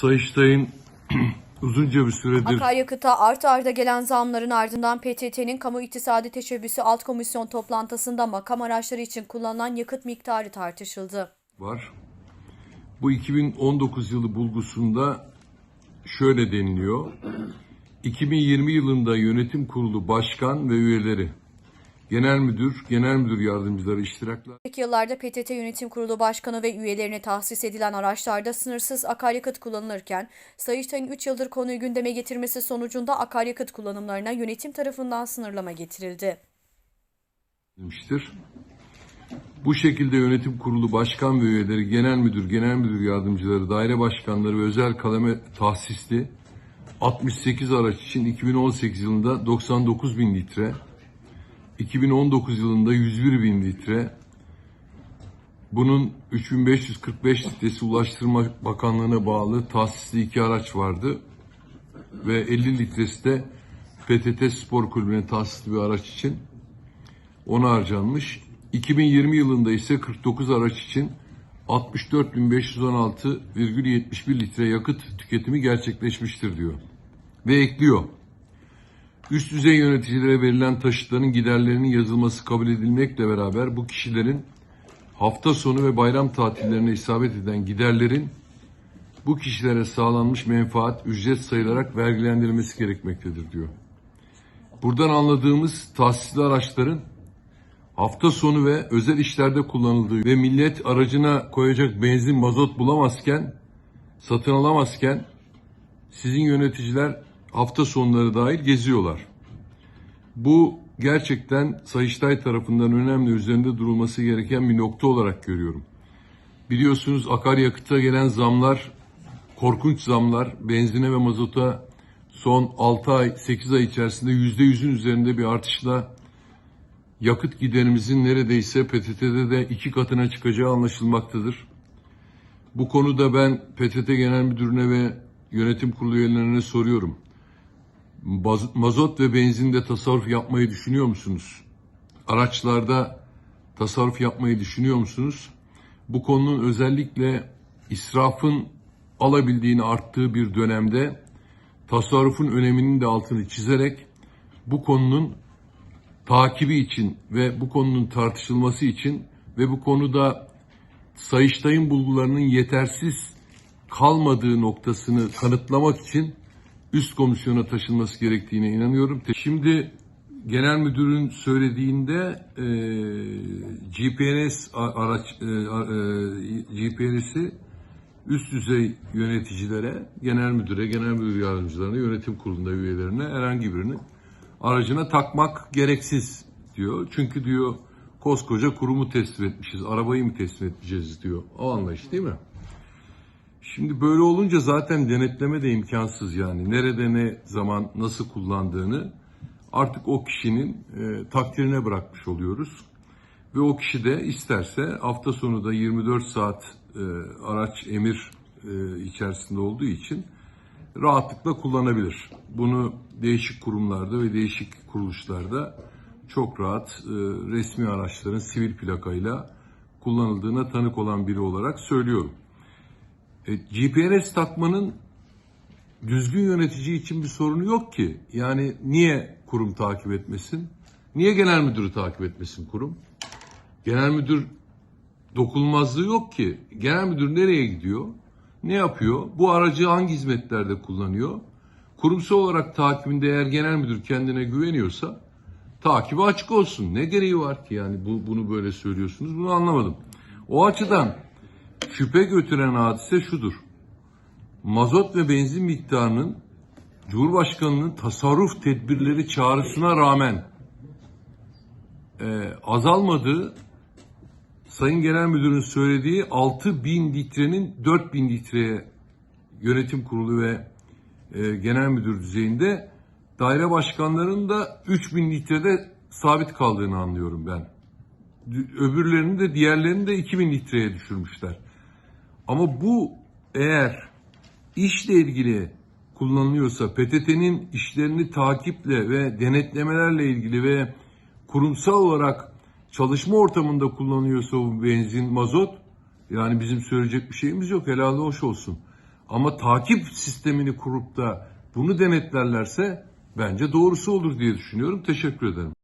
Sayıştay'ın uzunca bir süredir Akaryakıta art arda gelen zamların ardından PTT'nin Kamu İktisadi Teşebbüsü Alt Komisyon toplantısında makam araçları için kullanılan yakıt miktarı tartışıldı. var. Bu 2019 yılı bulgusunda şöyle deniliyor. 2020 yılında yönetim kurulu başkan ve üyeleri, genel müdür, genel müdür yardımcıları iştirakla Önceki yıllarda PTT Yönetim Kurulu Başkanı ve üyelerine tahsis edilen araçlarda sınırsız akaryakıt kullanılırken, Sayıştay'ın 3 yıldır konuyu gündeme getirmesi sonucunda akaryakıt kullanımlarına yönetim tarafından sınırlama getirildi. edilmiştir. Bu şekilde yönetim kurulu başkan ve üyeleri, genel müdür, genel müdür yardımcıları, daire başkanları ve özel kaleme tahsisli 68 araç için 2018 yılında 99 bin litre, 2019 yılında 101 bin litre, bunun 3545 litresi Ulaştırma Bakanlığı'na bağlı tahsisli iki araç vardı ve 50 litresi de PTT Spor Kulübü'ne tahsisli bir araç için ona harcanmış. 2020 yılında ise 49 araç için 64.516,71 litre yakıt tüketimi gerçekleşmiştir diyor. Ve ekliyor. Üst düzey yöneticilere verilen taşıtların giderlerinin yazılması kabul edilmekle beraber bu kişilerin hafta sonu ve bayram tatillerine isabet eden giderlerin bu kişilere sağlanmış menfaat ücret sayılarak vergilendirilmesi gerekmektedir diyor. Buradan anladığımız tahsisli araçların hafta sonu ve özel işlerde kullanıldığı ve millet aracına koyacak benzin mazot bulamazken, satın alamazken sizin yöneticiler hafta sonları dahil geziyorlar. Bu gerçekten Sayıştay tarafından önemli üzerinde durulması gereken bir nokta olarak görüyorum. Biliyorsunuz akaryakıta gelen zamlar, korkunç zamlar, benzine ve mazota son 6 ay, 8 ay içerisinde %100'ün üzerinde bir artışla yakıt giderimizin neredeyse PTT'de de iki katına çıkacağı anlaşılmaktadır. Bu konuda ben PTT Genel Müdürüne ve yönetim kurulu üyelerine soruyorum. Mazot ve benzinde tasarruf yapmayı düşünüyor musunuz? Araçlarda tasarruf yapmayı düşünüyor musunuz? Bu konunun özellikle israfın alabildiğini arttığı bir dönemde tasarrufun öneminin de altını çizerek bu konunun takibi için ve bu konunun tartışılması için ve bu konuda Sayıştay'ın bulgularının yetersiz kalmadığı noktasını kanıtlamak için üst komisyona taşınması gerektiğine inanıyorum. Şimdi genel müdürün söylediğinde e, GPS araç e, e, GPS'i üst düzey yöneticilere, genel müdüre, genel müdür yardımcılarına, yönetim kurulunda üyelerine herhangi birinin aracına takmak gereksiz diyor. Çünkü diyor koskoca kurumu teslim etmişiz, arabayı mı teslim etmeyeceğiz diyor. O anlayış değil mi? Şimdi böyle olunca zaten denetleme de imkansız yani. Nerede ne zaman nasıl kullandığını artık o kişinin e, takdirine bırakmış oluyoruz. Ve o kişi de isterse hafta sonu da 24 saat e, araç emir e, içerisinde olduğu için rahatlıkla kullanabilir. Bunu değişik kurumlarda ve değişik kuruluşlarda çok rahat e, resmi araçların sivil plakayla kullanıldığına tanık olan biri olarak söylüyorum. E, GPS takmanın düzgün yönetici için bir sorunu yok ki. Yani niye kurum takip etmesin? Niye genel müdürü takip etmesin kurum? Genel müdür dokunulmazlığı yok ki. Genel müdür nereye gidiyor? Ne yapıyor? Bu aracı hangi hizmetlerde kullanıyor? Kurumsal olarak takibinde eğer genel müdür kendine güveniyorsa takibi açık olsun. Ne gereği var ki yani bu, bunu böyle söylüyorsunuz? Bunu anlamadım. O açıdan şüphe götüren hadise şudur. Mazot ve benzin miktarının Cumhurbaşkanı'nın tasarruf tedbirleri çağrısına rağmen e, azalmadığı Sayın Genel Müdür'ün söylediği 6 bin litrenin 4 bin litreye yönetim kurulu ve e, genel müdür düzeyinde daire başkanlarının da 3 bin litrede sabit kaldığını anlıyorum ben. Öbürlerini de diğerlerini de 2000 litreye düşürmüşler. Ama bu eğer işle ilgili kullanılıyorsa PTT'nin işlerini takiple ve denetlemelerle ilgili ve kurumsal olarak çalışma ortamında kullanıyorsa bu benzin, mazot yani bizim söyleyecek bir şeyimiz yok. Helal hoş olsun. Ama takip sistemini kurup da bunu denetlerlerse bence doğrusu olur diye düşünüyorum. Teşekkür ederim.